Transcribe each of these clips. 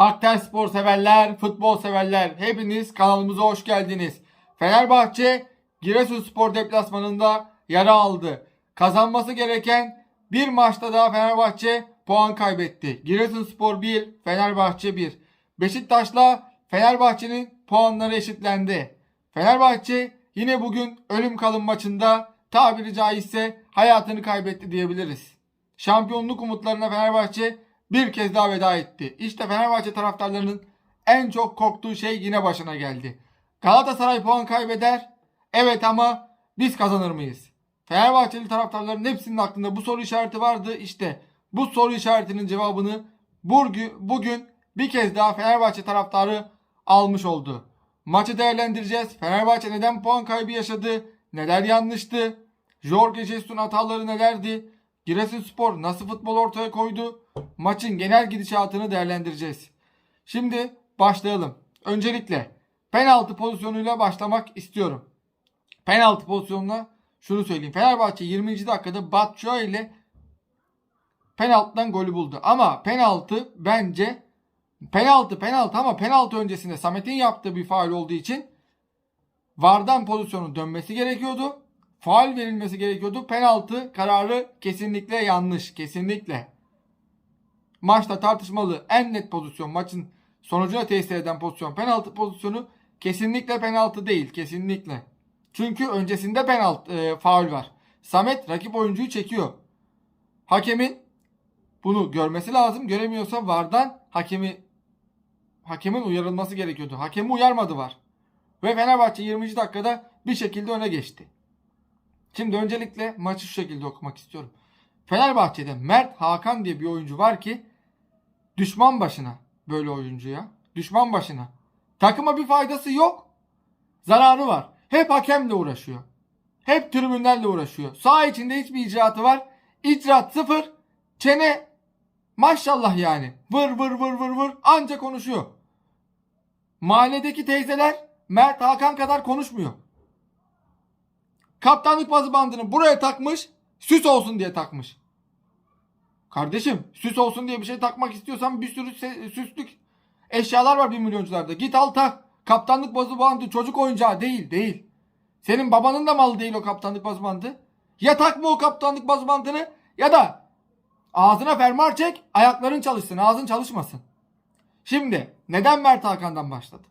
Aktel spor severler, futbol severler hepiniz kanalımıza hoş geldiniz. Fenerbahçe Giresunspor deplasmanında yara aldı. Kazanması gereken bir maçta daha Fenerbahçe puan kaybetti. Giresunspor 1, Fenerbahçe 1. Beşiktaş'la Fenerbahçe'nin puanları eşitlendi. Fenerbahçe yine bugün ölüm kalım maçında tabiri caizse hayatını kaybetti diyebiliriz. Şampiyonluk umutlarına Fenerbahçe bir kez daha veda etti. İşte Fenerbahçe taraftarlarının en çok korktuğu şey yine başına geldi. Galatasaray puan kaybeder. Evet ama biz kazanır mıyız? Fenerbahçeli taraftarların hepsinin aklında bu soru işareti vardı. İşte bu soru işaretinin cevabını bugün, bir kez daha Fenerbahçe taraftarı almış oldu. Maçı değerlendireceğiz. Fenerbahçe neden puan kaybı yaşadı? Neler yanlıştı? Jorge Jesus'un hataları nelerdi? Giresunspor nasıl futbol ortaya koydu? Maçın genel gidişatını değerlendireceğiz. Şimdi başlayalım. Öncelikle penaltı pozisyonuyla başlamak istiyorum. Penaltı pozisyonuna şunu söyleyeyim. Fenerbahçe 20. dakikada Batshuayi ile penaltıdan golü buldu. Ama penaltı bence penaltı penaltı ama penaltı öncesinde Samet'in yaptığı bir faul olduğu için VAR'dan pozisyonun dönmesi gerekiyordu. Faul verilmesi gerekiyordu. Penaltı kararı kesinlikle yanlış. Kesinlikle. Maçta tartışmalı en net pozisyon maçın sonucuna tesir eden pozisyon penaltı pozisyonu kesinlikle penaltı değil. Kesinlikle. Çünkü öncesinde penaltı e, faul var. Samet rakip oyuncuyu çekiyor. Hakemin bunu görmesi lazım. Göremiyorsa VAR'dan hakemi hakemin uyarılması gerekiyordu. Hakemi uyarmadı var. Ve Fenerbahçe 20. dakikada bir şekilde öne geçti. Şimdi öncelikle maçı şu şekilde okumak istiyorum. Fenerbahçe'de Mert Hakan diye bir oyuncu var ki düşman başına böyle oyuncuya. Düşman başına. Takıma bir faydası yok. Zararı var. Hep hakemle uğraşıyor. Hep tribünlerle uğraşıyor. Sağ içinde hiçbir icraatı var. İcraat sıfır. Çene maşallah yani. Vır vır vır vır vır anca konuşuyor. Mahalledeki teyzeler Mert Hakan kadar konuşmuyor. Kaptanlık bazı bandını buraya takmış. Süs olsun diye takmış. Kardeşim süs olsun diye bir şey takmak istiyorsan bir sürü süslük eşyalar var bir milyoncularda. Git al tak. Kaptanlık bazı bandı çocuk oyuncağı değil değil. Senin babanın da malı değil o kaptanlık bazı bandı. Ya takma o kaptanlık bazı bandını ya da ağzına fermuar çek ayakların çalışsın ağzın çalışmasın. Şimdi neden Mert Hakan'dan başladı?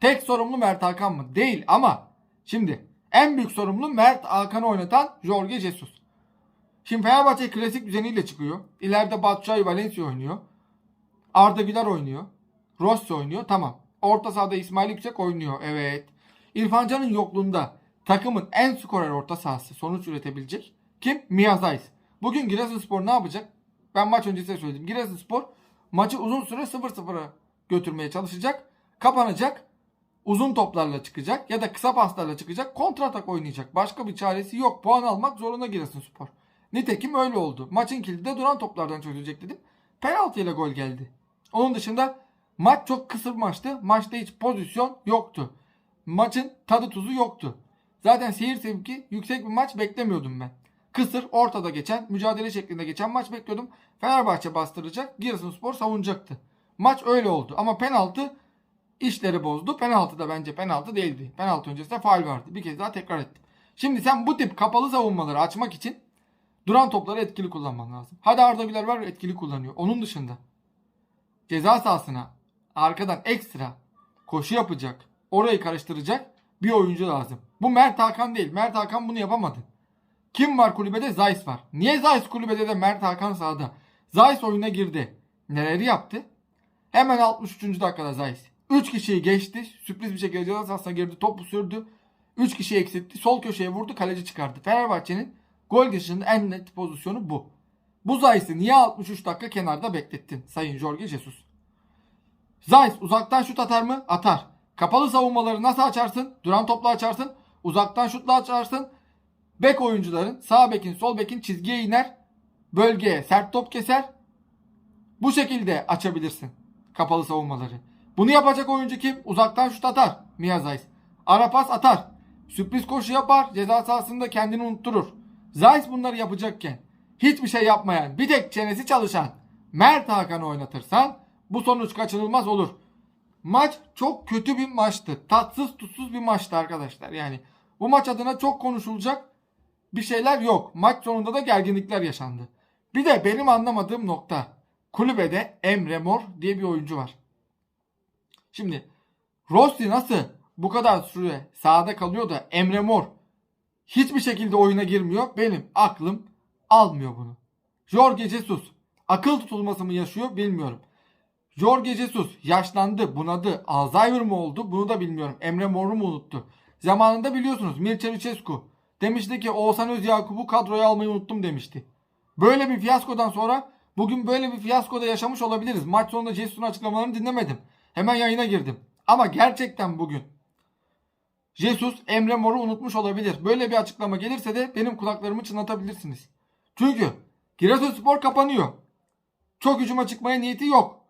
Tek sorumlu Mert Hakan mı? Değil ama şimdi en büyük sorumlu Mert Hakan'ı oynatan Jorge Jesus. Şimdi Fenerbahçe klasik düzeniyle çıkıyor. İleride Batshuayi Valencia oynuyor. Arda Güler oynuyor. Rossi oynuyor. Tamam. Orta sahada İsmail Yüksek oynuyor. Evet. İrfan Can'ın yokluğunda takımın en skorer orta sahası sonuç üretebilecek. Kim? Mia Zayis. Bugün Giresunspor ne yapacak? Ben maç öncesi de söyledim. Giresunspor maçı uzun süre 0-0'a götürmeye çalışacak. Kapanacak. Uzun toplarla çıkacak ya da kısa paslarla çıkacak. Kontratak oynayacak. Başka bir çaresi yok. Puan almak zorunda Giresunspor. Nitekim öyle oldu. Maçın kilidi de duran toplardan çözülecek dedim. Penaltı ile gol geldi. Onun dışında maç çok kısır maçtı. Maçta hiç pozisyon yoktu. Maçın tadı tuzu yoktu. Zaten seyir sevki yüksek bir maç beklemiyordum ben. Kısır ortada geçen mücadele şeklinde geçen maç bekliyordum. Fenerbahçe bastıracak. Giresunspor savunacaktı. Maç öyle oldu. Ama penaltı işleri bozdu. Penaltı da bence penaltı değildi. Penaltı öncesinde faul vardı. Bir kez daha tekrar ettim. Şimdi sen bu tip kapalı savunmaları açmak için duran topları etkili kullanman lazım. Hadi Arda Güler var etkili kullanıyor. Onun dışında ceza sahasına arkadan ekstra koşu yapacak, orayı karıştıracak bir oyuncu lazım. Bu Mert Hakan değil. Mert Hakan bunu yapamadı. Kim var kulübede? Zeiss var. Niye Zeiss kulübede de Mert Hakan sahada? Zeiss oyuna girdi. Neleri yaptı? Hemen 63. dakikada Zeiss. 3 kişiyi geçti. Sürpriz bir şekilde ceza sahasına girdi. Topu sürdü. 3 kişi eksiltti. Sol köşeye vurdu. Kaleci çıkardı. Fenerbahçe'nin gol dışında en net pozisyonu bu. Bu Zeiss'i niye 63 dakika kenarda beklettin Sayın Jorge Jesus? Zeiss uzaktan şut atar mı? Atar. Kapalı savunmaları nasıl açarsın? Duran topla açarsın. Uzaktan şutla açarsın. Bek oyuncuların sağ bekin sol bekin çizgiye iner. Bölgeye sert top keser. Bu şekilde açabilirsin kapalı savunmaları. Bunu yapacak oyuncu kim? Uzaktan şut atar. Mia Zeiss. Ara pas atar. Sürpriz koşu yapar. Ceza sahasında kendini unutturur. Zeiss bunları yapacakken hiçbir şey yapmayan bir tek çenesi çalışan Mert Hakan'ı oynatırsan Bu sonuç kaçınılmaz olur. Maç çok kötü bir maçtı. Tatsız tutsuz bir maçtı arkadaşlar. Yani bu maç adına çok konuşulacak bir şeyler yok. Maç sonunda da gerginlikler yaşandı. Bir de benim anlamadığım nokta. Kulübede Emre Mor diye bir oyuncu var. Şimdi Rossi nasıl bu kadar süre sahada kalıyor da Emre Mor hiçbir şekilde oyuna girmiyor. Benim aklım almıyor bunu. Jorge Jesus akıl tutulması mı yaşıyor bilmiyorum. Jorge Jesus yaşlandı, bunadı, Alzheimer mı oldu bunu da bilmiyorum. Emre Mor'u mu unuttu? Zamanında biliyorsunuz Mircea Lucescu demişti ki Oğuzhan Özyakup'u kadroya almayı unuttum demişti. Böyle bir fiyaskodan sonra bugün böyle bir fiyaskoda yaşamış olabiliriz. Maç sonunda Jesus'un açıklamalarını dinlemedim. Hemen yayına girdim. Ama gerçekten bugün Jesus Emre Mor'u unutmuş olabilir. Böyle bir açıklama gelirse de benim kulaklarımı çınlatabilirsiniz. Çünkü Giresunspor kapanıyor. Çok hücuma çıkmaya niyeti yok.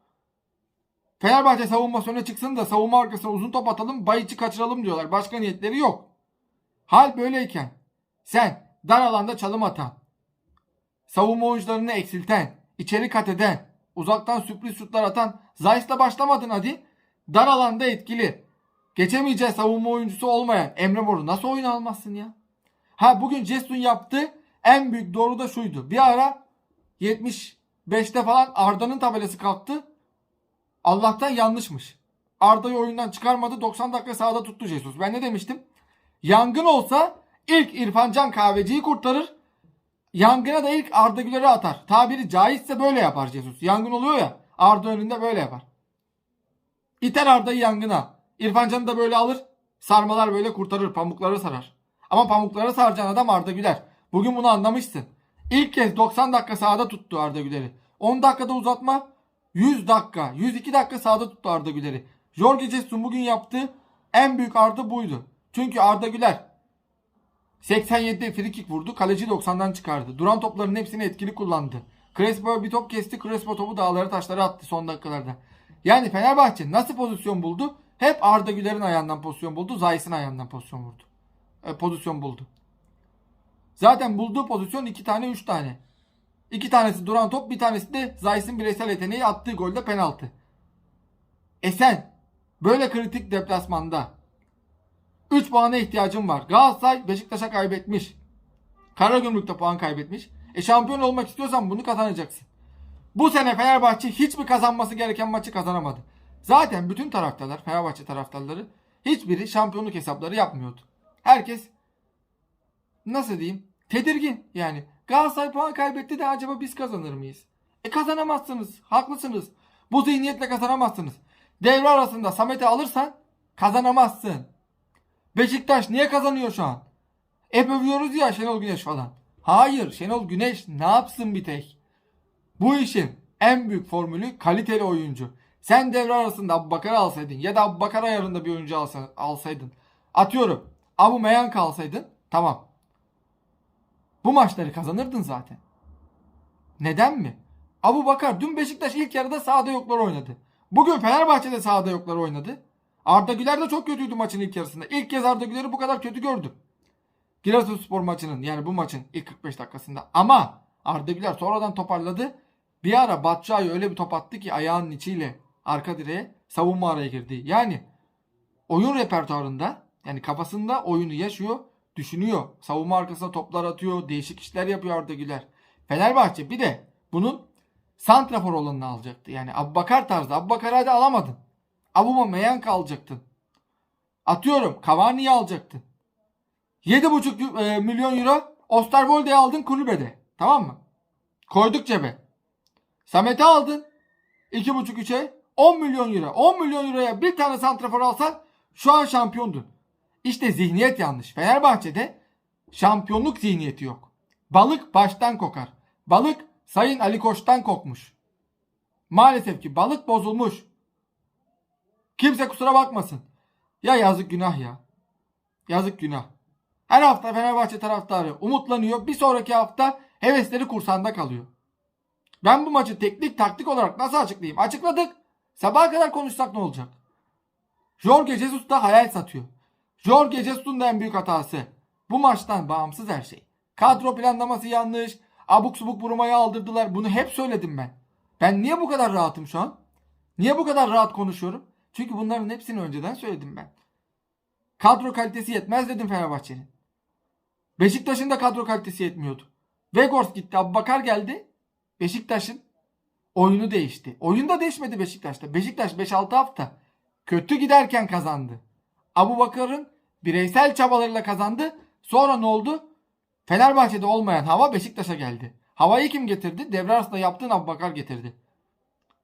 Fenerbahçe savunması öne çıksın da savunma arkasına uzun top atalım, Bayiç'i kaçıralım diyorlar. Başka niyetleri yok. Hal böyleyken sen dar alanda çalım atan, savunma oyuncularını eksilten, içeri kat eden, uzaktan sürpriz şutlar atan Zayis'le başlamadın hadi. Dar alanda etkili. Geçemeyeceği savunma oyuncusu olmayan Emre Mor'u nasıl oyuna almazsın ya? Ha bugün Cesun yaptı. En büyük doğru da şuydu. Bir ara 75'te falan Arda'nın tabelası kalktı. Allah'tan yanlışmış. Arda'yı oyundan çıkarmadı. 90 dakika sahada tuttu Jesus. Ben ne demiştim? Yangın olsa ilk İrfan Can Kahveci'yi kurtarır. Yangına da ilk Arda Güler'i atar. Tabiri caizse böyle yapar Jesus. Yangın oluyor ya. Arda önünde böyle yapar. İter Arda'yı yangına. İrfan Can'ı da böyle alır. Sarmalar böyle kurtarır. Pamukları sarar. Ama pamukları saracağın adam Arda Güler. Bugün bunu anlamışsın. İlk kez 90 dakika sahada tuttu Arda Güler'i. 10 dakikada uzatma 100 dakika, 102 dakika sahada tuttu Arda Güler'i. Jorge Jesus bugün yaptığı en büyük artı buydu. Çünkü Arda Güler 87'de free kick vurdu. Kaleci 90'dan çıkardı. Duran topların hepsini etkili kullandı. Crespo bir top kesti. Crespo topu dağlara taşlara attı son dakikalarda. Yani Fenerbahçe nasıl pozisyon buldu? Hep Arda Güler'in ayağından pozisyon buldu. Zayis'in ayağından pozisyon vurdu. E, pozisyon buldu. Zaten bulduğu pozisyon iki tane üç tane. İki tanesi duran top bir tanesi de Zayis'in bireysel yeteneği attığı golde penaltı. E sen böyle kritik deplasmanda 3 puana ihtiyacın var. Galatasaray Beşiktaş'a kaybetmiş. Karagümrük'te puan kaybetmiş. E şampiyon olmak istiyorsan bunu kazanacaksın. Bu sene Fenerbahçe hiçbir kazanması gereken maçı kazanamadı. Zaten bütün taraftarlar, Fenerbahçe taraftarları hiçbiri şampiyonluk hesapları yapmıyordu. Herkes nasıl diyeyim? Tedirgin yani. Galatasaray puan kaybetti de acaba biz kazanır mıyız? E kazanamazsınız. Haklısınız. Bu zihniyetle kazanamazsınız. Devre arasında Samet'i alırsan kazanamazsın. Beşiktaş niye kazanıyor şu an? Hep övüyoruz ya Şenol Güneş falan. Hayır Şenol Güneş ne yapsın bir tek? Bu işin en büyük formülü kaliteli oyuncu. Sen devre arasında Abu Bakar'ı alsaydın ya da Abu Bakar ayarında bir oyuncu alsa- alsaydın. Atıyorum Abu Meyank alsaydın tamam. Bu maçları kazanırdın zaten. Neden mi? Abu Bakar dün Beşiktaş ilk yarıda sahada yoklar oynadı. Bugün Fenerbahçe'de sahada yoklar oynadı. Arda Güler de çok kötüydü maçın ilk yarısında. İlk kez Arda Güler'i bu kadar kötü gördüm. Giresunspor maçının yani bu maçın ilk 45 dakikasında. Ama Arda Güler sonradan toparladı. Bir ara Batshuayi öyle bir top attı ki ayağının içiyle arka direğe savunma araya girdi. Yani oyun repertuarında yani kafasında oyunu yaşıyor, düşünüyor. Savunma arkasına toplar atıyor, değişik işler yapıyor Arda Güler. Fenerbahçe bir de bunun santrafor olanını alacaktı. Yani Abbakar tarzı. Abbakar'ı hadi alamadın. Abuma Meyank alacaktın. Atıyorum Cavani'yi alacaktın. 7,5 e, milyon euro Osterwolde'yi aldın kulübede. Tamam mı? Koyduk cebe. Samet'i aldın. 2,5-3'e 10 milyon euro. 10 milyon euroya bir tane santrafor alsan şu an şampiyondun. İşte zihniyet yanlış. Fenerbahçe'de şampiyonluk zihniyeti yok. Balık baştan kokar. Balık Sayın Ali Koç'tan kokmuş. Maalesef ki balık bozulmuş. Kimse kusura bakmasın. Ya yazık günah ya. Yazık günah. Her hafta Fenerbahçe taraftarı umutlanıyor. Bir sonraki hafta hevesleri kursanda kalıyor. Ben bu maçı teknik taktik olarak nasıl açıklayayım? Açıkladık. Sabaha kadar konuşsak ne olacak? Jorge Jesus da hayal satıyor. Jorge Jesus'un da en büyük hatası. Bu maçtan bağımsız her şey. Kadro planlaması yanlış. Abuk subuk vurmayı aldırdılar. Bunu hep söyledim ben. Ben niye bu kadar rahatım şu an? Niye bu kadar rahat konuşuyorum? Çünkü bunların hepsini önceden söyledim ben. Kadro kalitesi yetmez dedim Fenerbahçe'nin. Beşiktaş'ın da kadro kalitesi yetmiyordu. Vegors gitti, Abubakar geldi. Beşiktaş'ın oyunu değişti. Oyun da değişmedi Beşiktaş'ta. Beşiktaş 5-6 hafta kötü giderken kazandı. Abubakar'ın bireysel çabalarıyla kazandı. Sonra ne oldu? Fenerbahçe'de olmayan hava Beşiktaş'a geldi. Havayı kim getirdi? Devre arasında yaptığın Abubakar getirdi.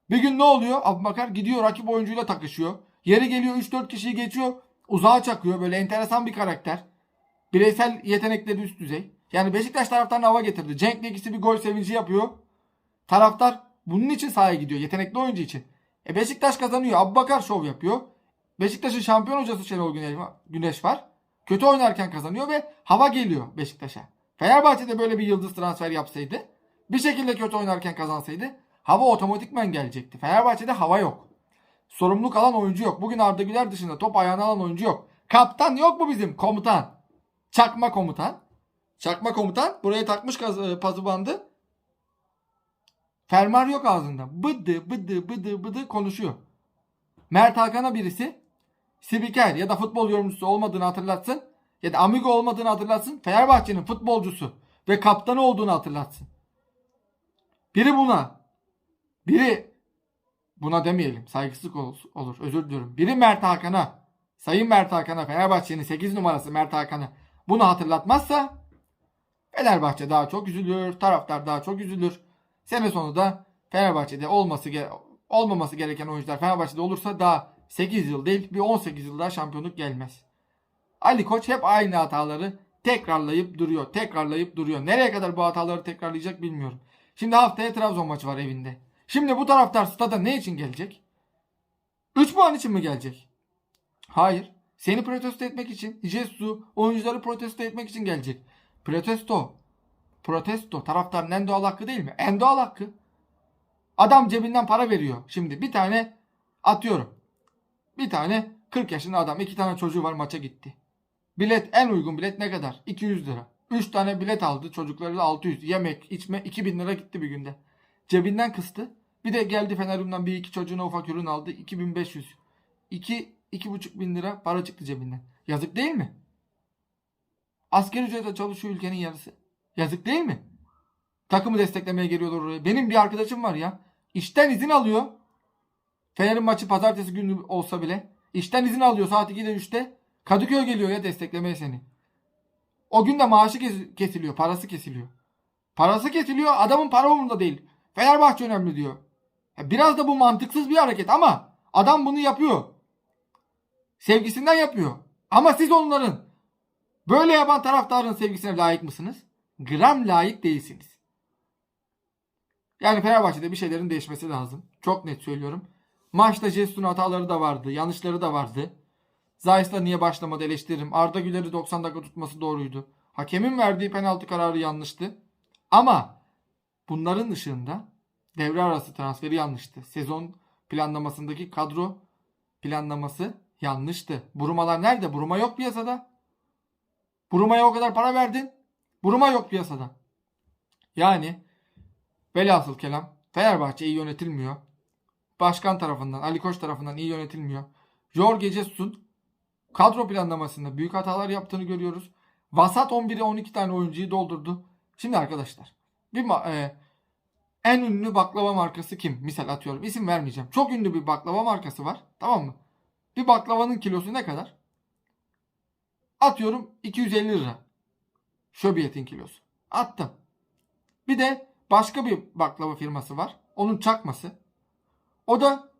Bir gün ne oluyor? Abubakar gidiyor rakip oyuncuyla takışıyor. Yeri geliyor 3-4 kişiyi geçiyor. Uzağa çakıyor. Böyle enteresan bir karakter. Bireysel yetenekleri üst düzey. Yani Beşiktaş taraftarına hava getirdi. Cenk ikisi bir gol sevinci yapıyor. Taraftar bunun için sahaya gidiyor. Yetenekli oyuncu için. E Beşiktaş kazanıyor. Abubakar şov yapıyor. Beşiktaş'ın şampiyon hocası Şenol Güneş- var. Kötü oynarken kazanıyor ve hava geliyor Beşiktaş'a. Fenerbahçe'de böyle bir yıldız transfer yapsaydı, bir şekilde kötü oynarken kazansaydı hava otomatikmen gelecekti. Fenerbahçe'de hava yok. Sorumluluk alan oyuncu yok. Bugün Arda Güler dışında top ayağına alan oyuncu yok. Kaptan yok mu bizim? Komutan. Çakma komutan. Çakma komutan buraya takmış e, pazı bandı. Fermuar yok ağzında. Bıdı bıdı bıdı bıdı konuşuyor. Mert Hakan'a birisi spiker ya da futbol yorumcusu olmadığını hatırlatsın ya da amigo olmadığını hatırlatsın. Fenerbahçe'nin futbolcusu ve kaptanı olduğunu hatırlatsın. Biri buna, biri buna demeyelim saygısızlık ol- olur özür diliyorum. Biri Mert Hakan'a, Sayın Mert Hakan'a Fenerbahçe'nin 8 numarası Mert Hakan'a bunu hatırlatmazsa Fenerbahçe daha çok üzülür, taraftar daha çok üzülür. Sene sonu da Fenerbahçe'de olması olmaması gereken oyuncular Fenerbahçe'de olursa daha 8 yıl değil bir 18 yıl daha şampiyonluk gelmez. Ali Koç hep aynı hataları tekrarlayıp duruyor. Tekrarlayıp duruyor. Nereye kadar bu hataları tekrarlayacak bilmiyorum. Şimdi haftaya Trabzon maçı var evinde. Şimdi bu taraftar stada ne için gelecek? 3 puan için mi gelecek? Hayır. Seni protesto etmek için, Jesu oyuncuları protesto etmek için gelecek. Protesto. Protesto. Taraftarın en doğal hakkı değil mi? En doğal hakkı. Adam cebinden para veriyor. Şimdi bir tane atıyorum. Bir tane 40 yaşında adam. iki tane çocuğu var maça gitti. Bilet en uygun bilet ne kadar? 200 lira. 3 tane bilet aldı. Çocukları da 600. Yemek, içme 2000 lira gitti bir günde. Cebinden kıstı. Bir de geldi Feneryum'dan bir iki çocuğuna ufak ürün aldı. 2500. 2 2,5 bin lira para çıktı cebinden. Yazık değil mi? Asgari ücretle çalışıyor ülkenin yarısı. Yazık değil mi? Takımı desteklemeye geliyorlar oraya. Benim bir arkadaşım var ya. İşten izin alıyor. Fener'in maçı pazartesi günü olsa bile. İşten izin alıyor saat 2'de 3'te. Kadıköy geliyor ya desteklemeye seni. O gün de maaşı kes- kesiliyor. Parası kesiliyor. Parası kesiliyor. Adamın para umurunda değil. Fenerbahçe önemli diyor. Ya Biraz da bu mantıksız bir hareket ama adam bunu yapıyor. Sevgisinden yapıyor. Ama siz onların böyle yapan taraftarın sevgisine layık mısınız? Gram layık değilsiniz. Yani Fenerbahçe'de bir şeylerin değişmesi lazım. Çok net söylüyorum. Maçta Jesus'un hataları da vardı. Yanlışları da vardı. Zayis'la niye başlamadı eleştiririm. Arda Güler'i 90 dakika tutması doğruydu. Hakemin verdiği penaltı kararı yanlıştı. Ama bunların dışında devre arası transferi yanlıştı. Sezon planlamasındaki kadro planlaması yanlıştı. Burumalar nerede? Buruma yok piyasada. Buruma'ya o kadar para verdin. Buruma yok piyasada. Yani velhasıl kelam Fenerbahçe iyi yönetilmiyor. Başkan tarafından, Ali Koç tarafından iyi yönetilmiyor. Jorge Jesus'un kadro planlamasında büyük hatalar yaptığını görüyoruz. Vasat 11'e 12 tane oyuncuyu doldurdu. Şimdi arkadaşlar bir e, en ünlü baklava markası kim? Misal atıyorum. İsim vermeyeceğim. Çok ünlü bir baklava markası var. Tamam mı? Bir baklavanın kilosu ne kadar? Atıyorum 250 lira. Şöbiyet'in kilosu. Attım. Bir de başka bir baklava firması var. Onun çakması. O da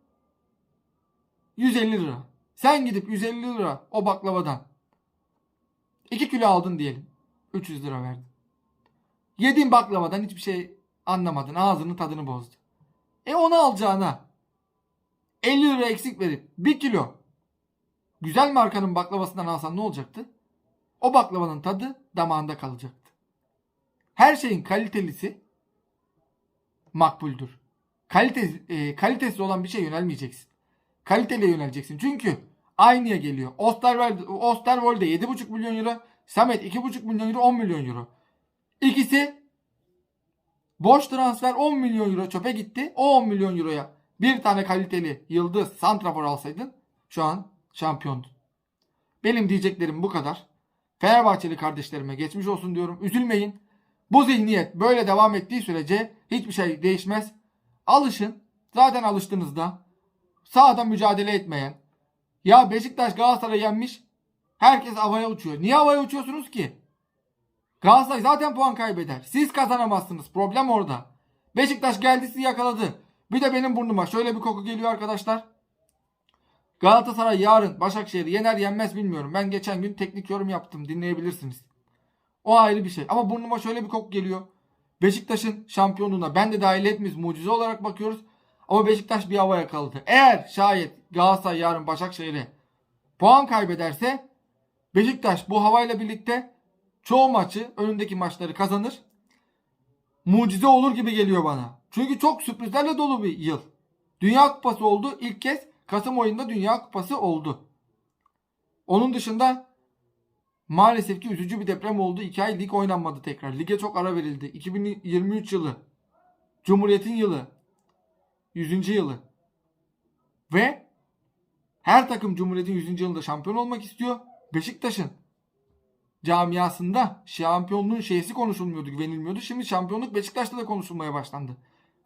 150 lira. Sen gidip 150 lira o baklavadan 2 kilo aldın diyelim. 300 lira verdin. Yediğin baklavadan hiçbir şey anlamadın. Ağzının tadını bozdu. E onu alacağına 50 lira eksik verip 1 kilo güzel markanın baklavasından alsan ne olacaktı? O baklavanın tadı damağında kalacaktı. Her şeyin kalitelisi makbuldür. Kalite, e, kalitesi olan bir şeye yönelmeyeceksin. Kaliteliye yöneleceksin. Çünkü aynıya geliyor. Osterwolde, Osterwolde 7,5 milyon euro. Samet 2,5 milyon euro 10 milyon euro. İkisi boş transfer 10 milyon euro çöpe gitti. O 10 milyon euroya bir tane kaliteli yıldız santrafor alsaydın şu an şampiyondun. Benim diyeceklerim bu kadar. Fenerbahçeli kardeşlerime geçmiş olsun diyorum. Üzülmeyin. Bu zihniyet böyle devam ettiği sürece hiçbir şey değişmez. Alışın. Zaten alıştığınızda sahada mücadele etmeyen ya Beşiktaş Galatasaray yenmiş herkes havaya uçuyor. Niye havaya uçuyorsunuz ki? Galatasaray zaten puan kaybeder. Siz kazanamazsınız. Problem orada. Beşiktaş geldi sizi yakaladı. Bir de benim burnuma şöyle bir koku geliyor arkadaşlar. Galatasaray yarın Başakşehir'i yener yenmez bilmiyorum. Ben geçen gün teknik yorum yaptım. Dinleyebilirsiniz. O ayrı bir şey. Ama burnuma şöyle bir koku geliyor. Beşiktaş'ın şampiyonluğuna ben de dahil etmiyoruz. Mucize olarak bakıyoruz. Ama Beşiktaş bir havaya kaldı. Eğer şayet Galatasaray yarın Başakşehir'e puan kaybederse Beşiktaş bu havayla birlikte çoğu maçı önündeki maçları kazanır. Mucize olur gibi geliyor bana. Çünkü çok sürprizlerle dolu bir yıl. Dünya Kupası oldu. İlk kez Kasım ayında Dünya Kupası oldu. Onun dışında maalesef ki üzücü bir deprem oldu. 2 ay lig oynanmadı tekrar. Lige çok ara verildi. 2023 yılı. Cumhuriyet'in yılı. 100. yılı. Ve her takım Cumhuriyet'in 100. yılında şampiyon olmak istiyor. Beşiktaş'ın camiasında şampiyonluğun şeysi konuşulmuyordu, güvenilmiyordu. Şimdi şampiyonluk Beşiktaş'ta da konuşulmaya başlandı.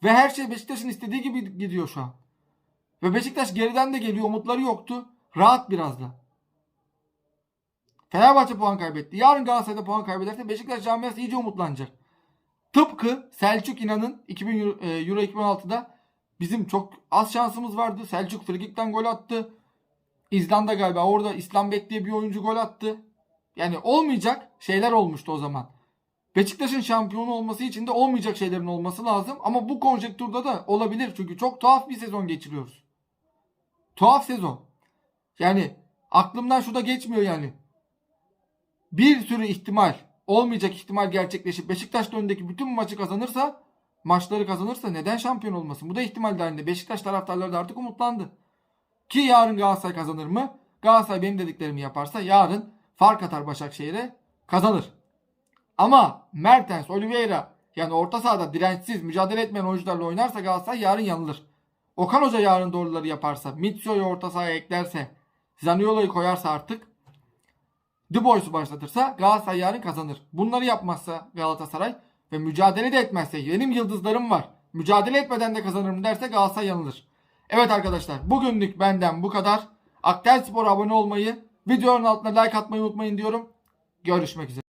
Ve her şey Beşiktaş'ın istediği gibi gidiyor şu an. Ve Beşiktaş geriden de geliyor. Umutları yoktu. Rahat biraz da. Fenerbahçe puan kaybetti. Yarın Galatasaray'da puan kaybederse Beşiktaş camiası iyice umutlanacak. Tıpkı Selçuk İnan'ın 2000 Euro, e, Euro 2016'da bizim çok az şansımız vardı. Selçuk frikikten gol attı. İzlanda galiba orada İslambek diye bir oyuncu gol attı. Yani olmayacak şeyler olmuştu o zaman. Beşiktaş'ın şampiyonu olması için de olmayacak şeylerin olması lazım. Ama bu konjektürde de olabilir. Çünkü çok tuhaf bir sezon geçiriyoruz. Tuhaf sezon. Yani aklımdan şu da geçmiyor yani. Bir sürü ihtimal, olmayacak ihtimal gerçekleşip Beşiktaş önündeki bütün maçı kazanırsa, maçları kazanırsa neden şampiyon olmasın? Bu da ihtimal dahilinde. Beşiktaş taraftarları da artık umutlandı. Ki yarın Galatasaray kazanır mı? Galatasaray benim dediklerimi yaparsa yarın fark atar Başakşehir'e kazanır. Ama Mertens, Oliveira yani orta sahada dirençsiz mücadele etmeyen oyuncularla oynarsa Galatasaray yarın yanılır. Okan Hoca yarın doğruları yaparsa, Mitsio'yu orta sahaya eklerse, Zaniolo'yu koyarsa artık Dubois'u başlatırsa Galatasaray yarın kazanır. Bunları yapmazsa Galatasaray ve mücadele de etmezse benim yıldızlarım var. Mücadele etmeden de kazanırım derse Galatasaray yanılır. Evet arkadaşlar bugünlük benden bu kadar. Aktel Spor'a abone olmayı, videonun altına like atmayı unutmayın diyorum. Görüşmek üzere.